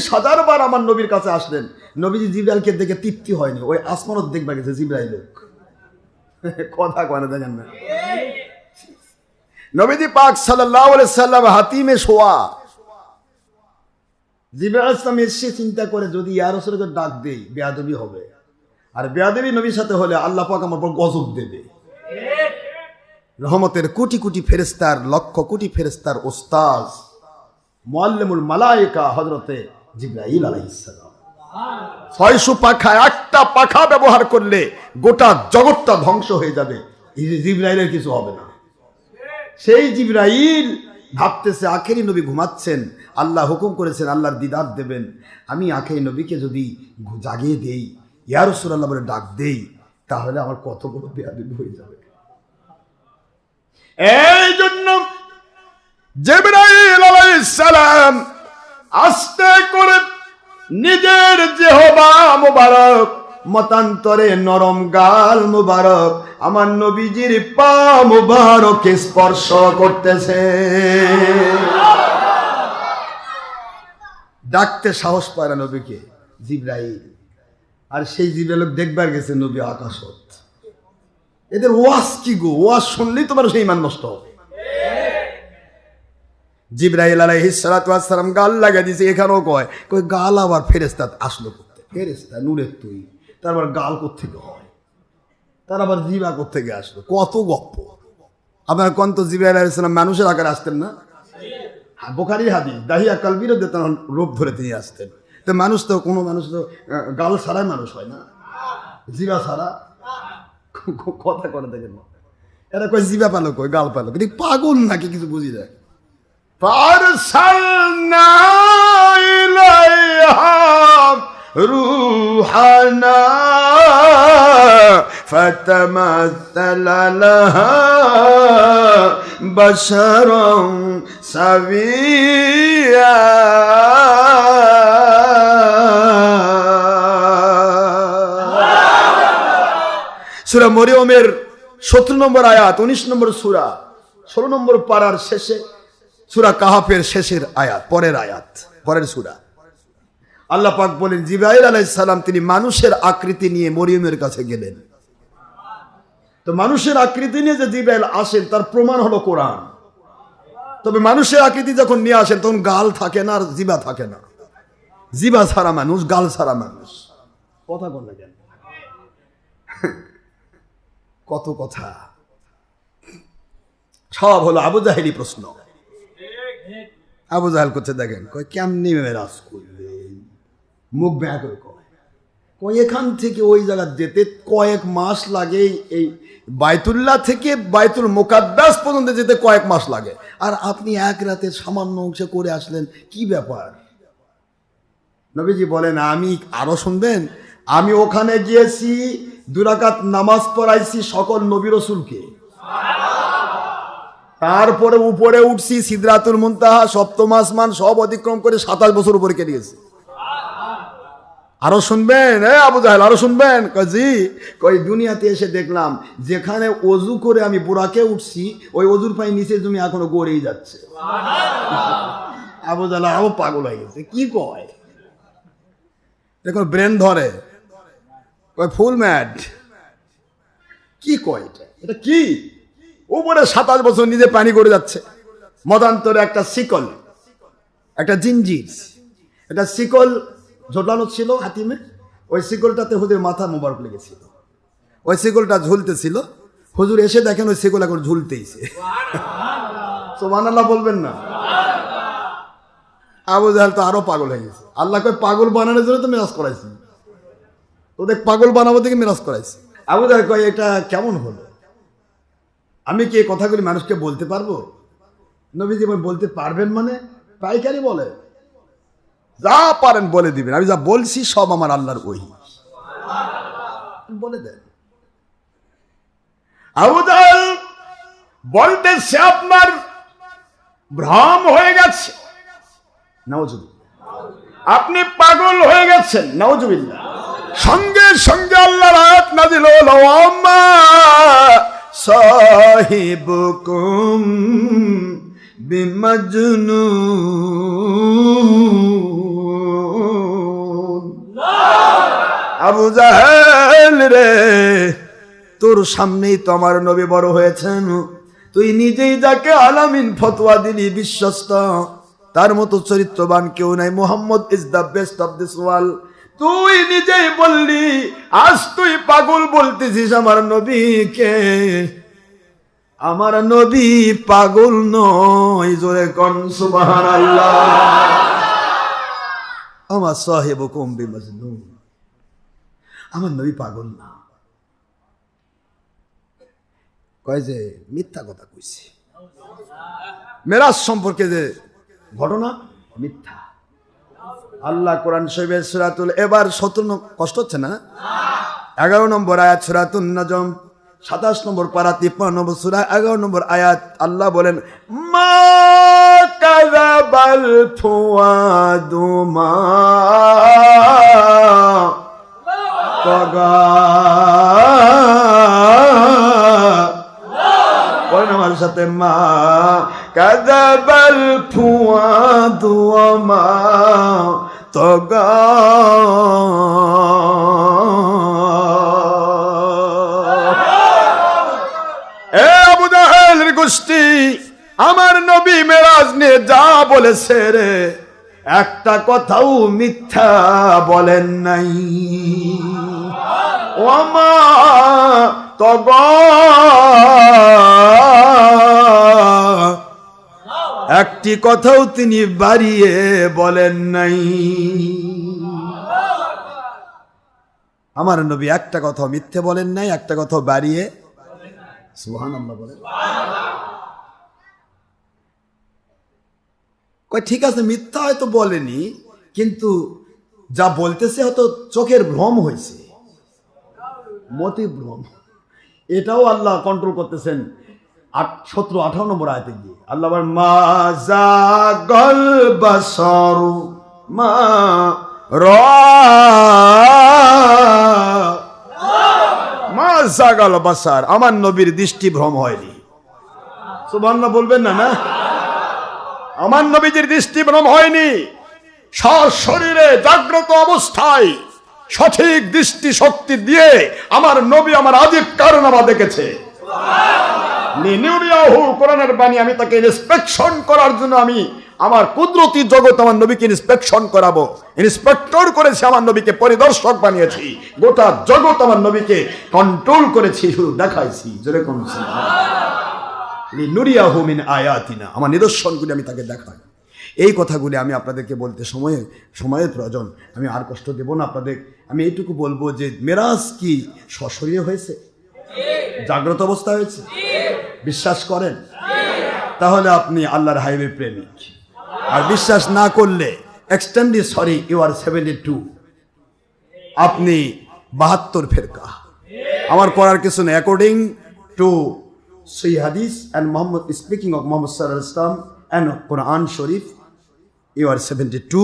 চল্লিশ হাজার বার আমার নবীর কাছে আসলেন। নবীজি জিব্রাইলকে দেখে তৃপ্তি হয়নি। ওই আসমানত দেখবা গেছে, জিব্রাইল লোক। কথা কয় দেখেন না। নবীজি পাক সাল্লাহ সাল্লাম হাতিমে শোয়া। জিব্রাইল ইসলাম এসে চিন্তা করে, যদি ইয়ার রসুলকে ডাক দেই, বেয়াদবি হবে। আর বেয়াদবি নবীর সাথে হলে আল্লাহ পাক আমার পর গজব দেবে। রহমতের কোটি কোটি ফেরেস্তার লক্ষ কোটি ফেরেস্তার ওস্তাজ মোয়াল্লেমুল মালায়েকা হজরতে জিব্রাইল আলাইহিসসালাম ছয়শো পাখা একটা পাখা ব্যবহার করলে গোটা জগৎটা ধ্বংস হয়ে যাবে। জিব্রাইলের কিছু হবে না। সেই জিব্রাইল ভাবতেছে, আখেরি নবী ঘুমাচ্ছেন, আল্লাহ হুকুম করেছেন, আল্লাহর দিদার দেবেন। আমি আখেরি নবীকে যদি জাগিয়ে দেই ইয়ারসুল আল্লাহ বলে ডাক দেই, তাহলে আমার কত বড় হয়ে যাবে। এই জন্য জিব্রাইল আলাইহিস সালাম আস্তে করে নিজের জেহবা মুবারক, মতান্তরে নরম গাল মুবারক, আমার নবীজির পা মুবারকে স্পর্শ করতেছে। ডাকতে সাহস পায় না নবীকে, জিব্রাইল। আর সেই জিব্রাইল দেখবার গেছে নবী আকাশত। এদের ওয়াজ কি গো? ওয়াজ শুনলেই তোমার সেই মান নষ্ট হবে। জিব্রাহিল ওয়াস সালাম গাল লাগা দিছে এখানেও কয় কই গাল আবার ফেরেস্তা আসলো করতে ফেরেস্তা নূরের তুই। তারপর গাল কোত্থেকে হয়? তার আবার জিবা কোত্থেকে আসলো? কত গপ্প। আপনার কন্ত জিব্রাহিল আলাইহিস সালাম মানুষের আকারে আসতেন না? হ্যাঁ, বোখারি হাদিস দাহিয়া কাল বিরোধে তখন রূপ ধরে তিনি আসতেন। তো মানুষ তো কোনো মানুষ তো গাল ছাড়াই মানুষ হয় না। জিবা ছাড়া? কথা করে দেখেন। এরা কয় জিবা পালো কয় গাল পালো কিন্তু পাগল নাকি? কিছু বুঝি যায় فأرسلنا إليها روحنا فتمثل لها بشرا سويا সুরা মরিয়মের সতেরো নম্বর আয়াত উনিশ নম্বর সুরা ষোলো নম্বর পাড়ার শেষে সুরা কাহাফের শেষের আয়াত, পরের আয়াত, পরের সুরা। আল্লাহ পাক বলেন জিবাইল আলাইসালাম তিনি মানুষের আকৃতি নিয়ে মরিয়মের কাছে গেলেন। তো মানুষের আকৃতি নিয়ে যে জিবাইল আসেন, তার প্রমাণ হলো কোরআন। তবে মানুষের আকৃতি যখন নিয়ে আসেন, তখন গাল থাকে না আর জিবা থাকে না। জিবা ছাড়া মানুষ, গাল ছাড়া মানুষ। কথা বল না কেন? কত কথা। সব হলো আবু জাহেলি প্রশ্ন। আবু জাহেল করছে, দেখেন, কয়, কেমনি মেরাজ করলেন? মুখ ব্যাঁ করে কয়। কয়, এখান থেকে ওই জায়গা যেতে কয়েক মাস লাগে, এই বাইতুল্লাহ থেকে বাইতুল মোকাদ্দাস পর্যন্ত যেতে কয়েক মাস লাগে। আর আপনি এক রাতে সামান্য অংশে করে আসলেন, কি ব্যাপার? নবীজি বলেন, আমি, আরও শুনবেন, আমি ওখানে গিয়েছি, দুরাকাত নামাজ পড়াইছি সকল নবী রসুলকে। তারপরে উপরে উঠছি, সিদ্রাতুল মুনতাহা, সপ্তম আসমান সব অতিক্রম করে সাতাশ বছর উপরে কেটে গেছে। আরও শুনবেন? এ আবু জাহেল, আরও শুনবেন? কাজী কই দুনিয়াতে এসে দেখলাম, যেখানে অজু করে আমি বুড়াকে উঠছি, ওই অজুর পাই নিচে তুমি এখনও গড়েই যাচ্ছে। আবু জাহেল, আরও পাগল হয়ে গেছে, কি কয়? দেখুন, ব্রেন ধরে। কয়, ফুল ম্যাড কি কয় এটা? এটা কি? উপরে সাতাশ বছর নিজে পানি করে যাচ্ছে। মতান্তরে একটা শিকল, একটা জিঞ্জির একটা শিকল ঝোলানো ছিল হাতিমে, ওই শিকলটাতে হুজুর মাথা মোবারক লেগেছিল। ওই শিকলটা ঝুলতেছিল, হুজুর এসে দেখেন ওই শিকল এখন ঝুলতেইছে বলবেন না। আবু জাহাল তো আরও পাগল হয়ে গেছে। আল্লাহ কয়, পাগল বানানোর জন্য তো মেরাজ করাইছি। তোদের পাগল বানাবো থেকে মেরাজ করাইছি। আবু জাহাল কয়, এটা কেমন হলো? আমি কি এই কথাগুলি মানুষকে বলতে পারব? নবীজি বলতে পারবেন মানে? পাইকারি বলে। যা পারেন বলে দিবেন। আমি যা বলছি সব আমার আল্লাহর ওই বলে দেন। আবু জাহাল বলতেছে আপনার ভ্রম হয়ে গেছে। নাওজুবিল্লাহ আপনি পাগল হয়ে গেছেন। নাওজুবিল্লাহ সঙ্গে সঙ্গে আল্লাহর আয়াত নাজিল হলো صاحبكم বিমজনু। আবু জাহেল রে, তোর সামনেই তো আমার নবী বড় হয়েছেন। তুই নিজেই যাকে আলামিন ফতোয়া দিলি, বিশ্বস্ত। তার মতো চরিত্রবান কেউ নাই। Muhammad is the best of this world. তুই নিজেই বললি, আজ তুই পাগল বলতেছিস আমার নবীকে। আমার নবী পাগল নয়, জোরে কন সুবহানাল্লাহ। আমার সাহেব কম্বি মজনু আমার নবী পাগল না। কয় যে, মিথ্যা কথা কইছি। মেরাজ সম্পর্কে যে ঘটনা, মিথ্যা। আল্লাহ কোরআন শরীফের সুরাতুল, এবার সতেরো কষ্ট হচ্ছে না? এগারো নম্বর আয়াত সুরাতুল নজম, সাতাশ নম্বর পারা তিপ্পান্ন নম্বর সুরা, এগারো নম্বর আয়াত আল্লাহ বলেন, মা কাযাবাল ফুয়াদু মা বলেন সাথে, মা মা তগা গোষ্ঠী, আমার নবী মেরাজ নিয়ে যা বলেছে রে, একটা কথাও মিথ্যা বলেন নাই। ওমা তগ একটি কথাও তিনি বাড়িয়ে বলেন নাই। আমার নবী একটা কথা মিথ্যে বলেন নাই, একটা কথা বাড়িয়ে। সুহান আল্লাহ বলেন ঠিক আছে, মিথ্যা হয়তো বলেনি, কিন্তু যা বলতেছে হয়তো চোখের ভ্রম হয়েছে। মতি ভ্রম। এটাও আল্লাহ কন্ট্রোল করতেছেন। আট, সতেরো, আঠারো নম্বর আয়তে গিয়ে আল্লাহ আবার মা জাগল বাসরু, মা র জাগাল বাসার, আমার নবীর দৃষ্টি ভ্রম হয়নি। সুবহানাল্লাহ বলবেন না না? আমার নবীজির দৃষ্টিভ্রম হয়নি। শরীরে জাগ্রত অবস্থায় সঠিক দৃষ্টি শক্তি দিয়ে আমার নবী আমার আজীব আমার দেখেছে। কোরআনের বাণী আমি তাকে ইন্সপেকশন করার জন্য আমি আমার কুদরতি জগৎ আমার নবীকে ইন্সপেকশন করাবো। ইন্সপেক্টর করেছি, আমার নবীকে পরিদর্শক বানিয়েছি। গোটা জগৎ আমার নবীকে কন্ট্রোল করেছি, শুধু দেখাইছি, যেরকম নুরিয়াহু মিন আয়াতিনা, আমার নিদর্শনগুলি আমি তাকে দেখাই। এই কথাগুলি আমি আপনাদেরকে বলতে সময়ে, সময়ের প্রয়োজন। আমি আর কষ্ট দেব না আপনাদের। আমি এইটুকু বলব যে মেরাজ কি সশরীরে হয়েছে? জাগ্রত অবস্থা হয়েছে? বিশ্বাস করেন? তাহলে আপনি আল্লাহর হাইওয়ে প্রেমিক। আর বিশ্বাস না করলে এক্সটেন্ডি sorry you are seventy two আপনি বাহাত্তর ফেরকা। আমার করার কিছু নেই। অ্যাকর্ডিং টু সই হাদিস and Muhammad speaking of Muhammad সাল্লাহ ইসলাম অ্যান্ড কোরআন শরীফ ইউ আর সেভেন্টি টু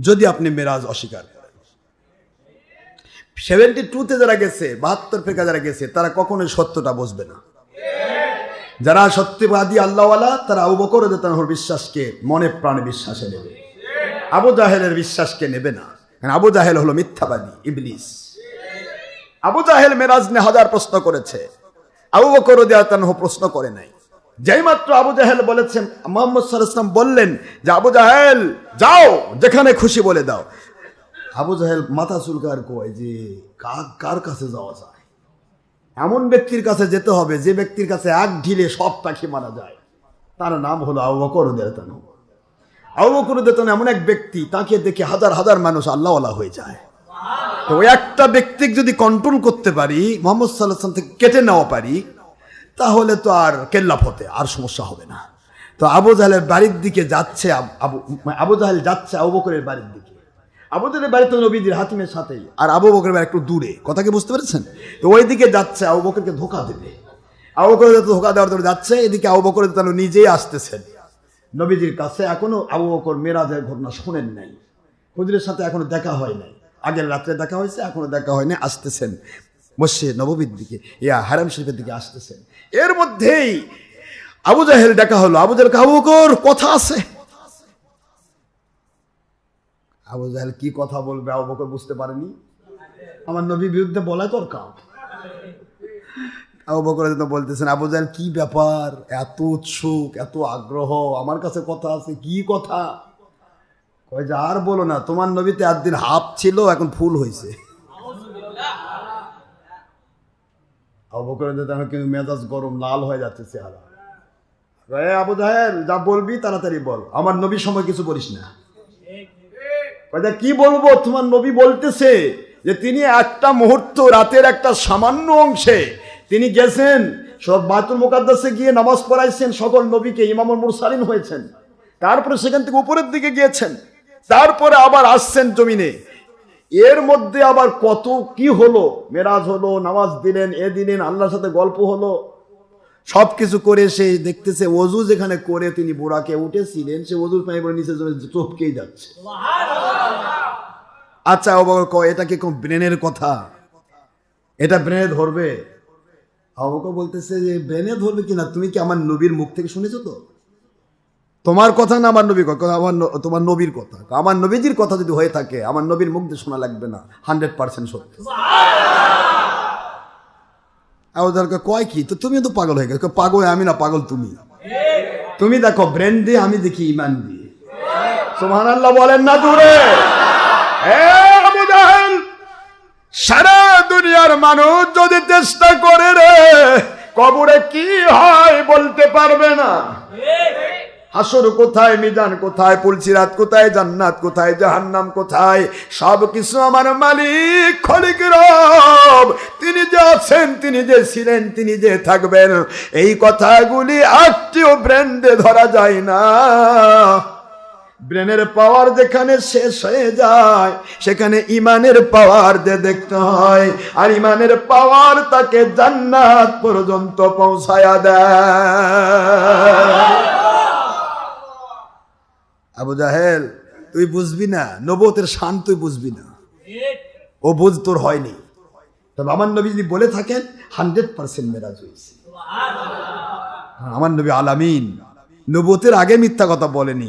যদি আপনি মেরাজ অস্বীকার সেভেন্টি টুতে যারা গেছে, বাহাত্তর ফেকা যারা গেছে, তারা কখনোই সত্যটা বুঝবে না। যারা সত্যবাদী আল্লাহওয়ালা, তারা আবু বকর তাহর বিশ্বাসকে, মনে প্রাণে বিশ্বাসে নেবে। আবু জাহেলের বিশ্বাসকে নেবে না। আবু জাহেল হলো মিথ্যাবাদী, ইবলিস। আবু জাহেল মেরাজ নিয়ে হাজার প্রশ্ন করেছে। আবু বকর তানহ প্রশ্ন করে নাই। যেই মাত্র আবু জাহেল বলেছেন, মোহাম্মদ সাল্লাম বললেন যে, আবু জাহেল, যাও, যেখানে খুশি বলে দাও। আবু জাহেল মাথা চুলকার কয় যে কার কাছে যাওয়া যায়? এমন ব্যক্তির কাছে যেতে হবে, যে ব্যক্তির কাছে এক ঢিলে সব পাখি মারা যায়। তার নাম হলো আবু বকর দেতানু আবু বকর দেতানু এমন এক ব্যক্তি, তাকে দেখে হাজার হাজার মানুষ আল্লাহওয়ালা হয়ে যায়। তো ওই একটা ব্যক্তি যদি কন্ট্রোল করতে পারি, মোহাম্মদ সাল্লাহ থেকে কেটে নেওয়া পারি, তাহলে তো আর কেল্লা ফতে আর সমস্যা হবে না। তো আবু জাহেলের বাড়ির দিকে যাচ্ছে আবু আবু জাহেল যাচ্ছে আবু বকরের বাড়ির দিকে। আবু জাহেলের বাড়ি তো নবীদের হাতিমের সাথেই। আর আবু বকরের বাড়ি একটু দূরে। কথা কি বুঝতে পেরেছেন? তো ওই দিকে যাচ্ছে, আবু বকরকে ধোকা দেবে। আবু বকর ধোকা দেওয়ার জন্য যাচ্ছে, এদিকে আবু বকর যেন নিজেই আসতেছেন। নবীজির কাছে এখনও আবু বকর মেরাজের ঘটনা শোনেন নাই। হুজুরের সাথে এখনও দেখা হয় নাই। আগের রাত্রে দেখা হয়েছে, এখনও দেখা হয়নি, আসতেছেন। মসজিদ নববীর দিকে, ইয়া হারাম শরীফের দিকে আসতেছেন। এর মধ্যেই আবু জাহেল দেখা হলো। আবু জাহেল আবু বকর, কথা আছে? আবু জাহেল কি কথা বলবে আবু বকর বুঝতে পারেনি। আমার নবীর বিরুদ্ধে বলাই তোর কাম আবু বকর তো বলতেছেন, আবু জাহেল, কি ব্যাপার? এত উৎসুক, এত আগ্রহ। আমার কাছে কথা আছে, কি কথা? কয় যে, আর বলো না, তোমার নবীতে একদিন হাফ ছিল, এখন ফুল হয়েছে আবু বকর কিন্তু মেজাজ গরম, লাল হয়ে যাচ্ছে চেহারা। আবু জাহেল, যা বলবি তাড়াতাড়ি বল। আমার নবীর সময় কিছু বলিস না। কি বলব? তোমার নবী বলতেছে যে তিনি একটা মুহূর্ত, রাতের একটা সামান্য অংশে তিনি গেছেন, সব বাতুল মুকাদ্দাসে গিয়ে নামাজ পড়াইছেন, সকল নবীকে, ইমামুল মুরসালিন হয়েছেন। তারপরে সেখান থেকে উপরের দিকে গিয়েছেন। তারপরে আবার আসছেন জমিনে। এর মধ্যে আবার কত কি হলো? মেরাজ হলো, নামাজ দিলেন, এ দিলেন, আল্লাহর সাথে গল্প হলো। সব কিছু করে সে দেখতেছে, অজু যেখানে করে তিনি বুড়াকে উঠেছিলেন, সে অজুর পানি পরে নিচে জমে চপকেই যাচ্ছে। আচ্ছা বাবা কয় এটা কি ব্রেনের কথা? এটা ব্রেনে ধরবে? আবুকে বলতেছে যে, ব্রেনে ধরবে কিনা? তুমি কি আমার নবীর মুখ থেকে শুনেছো তো? তোমার কথা না আমার নবীর কথা, আমার তোমার নবীর কথা। আমার নবীজির কথা যদি হয়ে থাকে, আমার নবীর মুখ দিয়ে শোনা লাগবে না। হান্ড্রেড পার্সেন্ট সত্য। ওদেরকে কয় কি, তো তুমি তো পাগল হয়ে গেছো। পাগল আমি না, পাগল তুমি। তুমি দেখো, ব্রেন দিয়ে আমি দেখি ইমান দিয়ে। সুবহান আল্লাহ বলেন না দূরে। সারা দুনিয়ার মানুষ যদি চেষ্টা করে রে, কবরে কি হয় বলতে পারবে না। হাসর কোথায়, মিজান কোথায়, পুলসিরাত কোথায়, জান্নাত কোথায়, জাহান্নাম কোথায়? সব কিছু আমার মালিক, খলিক রব। তিনি যে আছেন, তিনি যে ছিলেন, তিনি যে থাকবেন। এই কথাগুলি একটিও ব্র্যান্ডে ধরা যায় না। ব্রেনের পাওয়ার যেখানে শেষ হয়ে যায়, সেখানে ইমানের পাওয়ার দিয়ে দেখতে হয়। আর ইমানের পাওয়ার তাকে জান্নাত পর্যন্ত পৌঁছায়া দেয়। আবু জাহেল, তুই বুঝবি না নবতের শান তুই বুঝবি না। ও বুঝ, তোর হয়নি। তবে আমার নবী যদি বলে থাকেন, হান্ড্রেড পার্সেন্ট মেরাজ হয়েছে। আমার নবী আলামিন নবতের আগে মিথ্যা কথা বলেনি।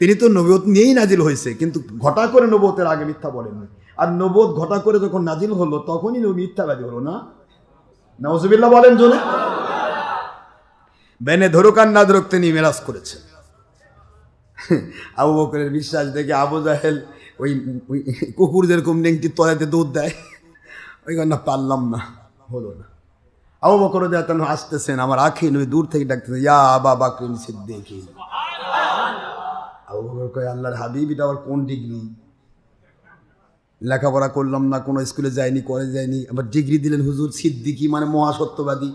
তিনি তো নবত নিয়েই নাজিল হয়েছে, কিন্তু ঘটা করে নবতের আগে মিথ্যা বলেননি। আর নবত ঘটা করে যখন নাজিল হলো, তখনই নবী মিথ্যাবাদী হলো না? নওয়াজবিল্লাহ বলেন জোরে। বেনে ধরুক আর না ধরুক, তিনি মেরাজ করেছেন। আবু বকরের বিশ্বাস দেখে আবু জাহেল ওই ওই কুকুর যেরকম নেংটি তলাতে দুধ দেয়। ওই না পারলাম না, হলো না। আবু বকর তেন আসতেছেন, আমার আখি নই দূর থেকে ডাকতেছেন ইয়া আবা বাকরিন সিদ্দিকি আবু বকর কয়, আল্লাহর হাবিব এটা আবার কোন ডিগ্রি? লেখাপড়া করলাম না, কোনো স্কুলে যাইনি কলেজ যাইনি, আবার ডিগ্রি দিলেন হুজুর সিদ্দিকি মানে মহাসত্যবাদী।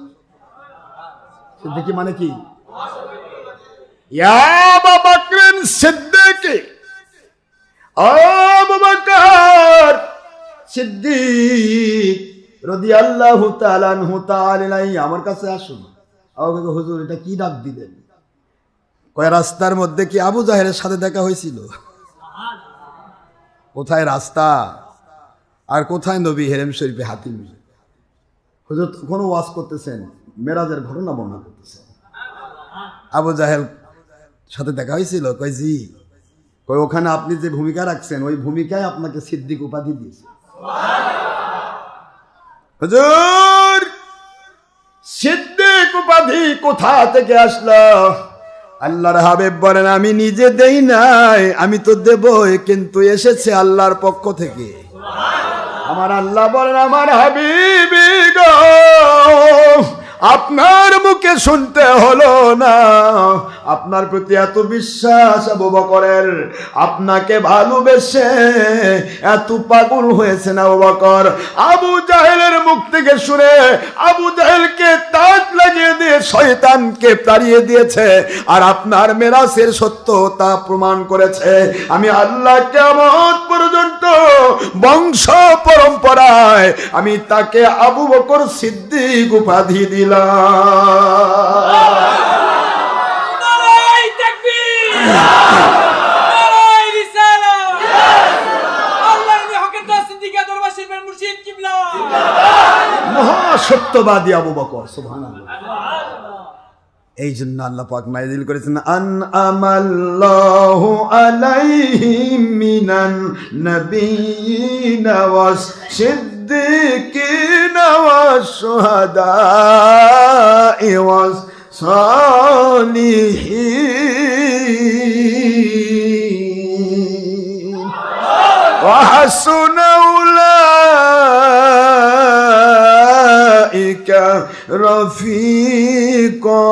সিদ্দিকি মানে কি ইয়া আবা বাকরিন সিদ্দিকি আবু বকর সিদ্দিক রাদিয়াল্লাহু তাআলা আনহু তাআলা আমার কাছে আসুন। হুজুর, এটা কি ডাক দিলেন? কয়, রাস্তার মধ্যে কি আবু জাহেলের সাথে দেখা হয়েছিল? কোথায় রাস্তা? আর কোথায় নবী হেরেম শরীফে হাতিম? হুজুর তখনও ওয়াজ করতেছেন? মেরাজের ঘটনা বর্ণনা করতেছেন? আবু জাহেল সাথে দেখা হয়েছিল? কয়, জি। কই ওখানে আপনি যে ভূমিকা রাখছেন, ওই ভূমিকায় আপনাকে সিদ্দিক উপাধি দিয়েছে। হুজুর, সিদ্দিক উপাধি কোথা থেকে আসলো? আল্লাহর হাবিব বলেন, আমি নিজে দেই নাই, আমি তো দেবই, কিন্তু এসেছে আল্লাহর পক্ষ থেকে। আমার আল্লাহ বলেন, আমার হাবিবি আপনার মুখে শুনতে হলো না। আপনার প্রতি এত বিশ্বাস, আবু বকরের। আপনাকে ভালোবেসে এত পাগল হয়েছে না আবু বকর। আবু জাহেলের মুখ থেকে শুনে আবু জাহেলকে তাজ লাগিয়ে দিয়ে শয়তানকে তাড়িয়ে দিয়েছে আর আপনার মেরাসের সত্যতা প্রমাণ করেছে। আমি আল্লাহ কেমন পর্যন্ত বংশ পরম্পরায় আমি তাকে আবু বকর সিদ্দিক উপাধি দিলাম। সত্যবাদী আবু বকর এই জন্য আল্লাহ পাক মাইদিল করেছেন, আন আমাল্লাহু আলাইহিম মিনান নাবিয়িনা ওয়াস সিদ্দিকিনা ওয়াস শুহাদা ওয়াস সালিহিন। وحسن أولئك رفيقا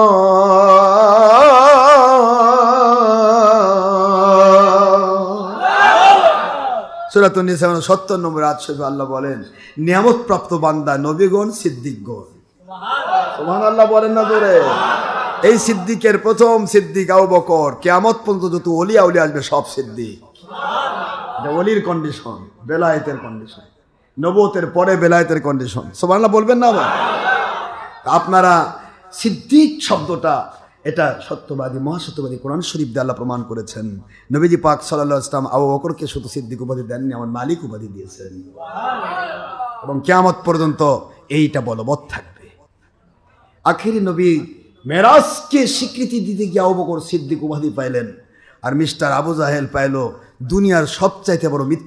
সুরাতুন নিসা সত্তর নম্বর আজ শরীফে আল্লাহ বলেন নিয়ামত প্রাপ্ত বান্দা নবীগণ সিদ্দিকগণ সুবহান আল্লাহ বলেন না তোরে এই সিদ্দিকের প্রথম সিদ্দিক আবু বকর। কেয়ামত পর্যন্ত যত অলি আউলি আসবে, সব সিদ্দিক। অলির কন্ডিশন বেলায়েতের কন্ডিশন নবতের পরে বেলায়েতের কন্ডিশন সুবহানাল্লাহ, বলবেন না আবার? আপনারা সিদ্দিক শব্দটা, এটা সত্যবাদী, মহাসত্যবাদী কোরআন শরীফ আল্লাহ প্রমাণ করেছেন। নবীজি পাক সাল্লাহ ইসলাম আবু বকরকে শুধু সিদ্দিক উপাধি দেননি, আমার মালিক উপাধি দিয়েছেন। এবং কেয়ামত পর্যন্ত এইটা বলবৎ থাকবে। আখেরি নবী মেরাজকে স্বীকৃতি দিতে গিয়ে অবকর সিদ্দিক উপাধি পাইলেন। আর মিস্টার আবু জাহেল পাইল দুনিয়ার সবচাইতে বড় মিথ্যা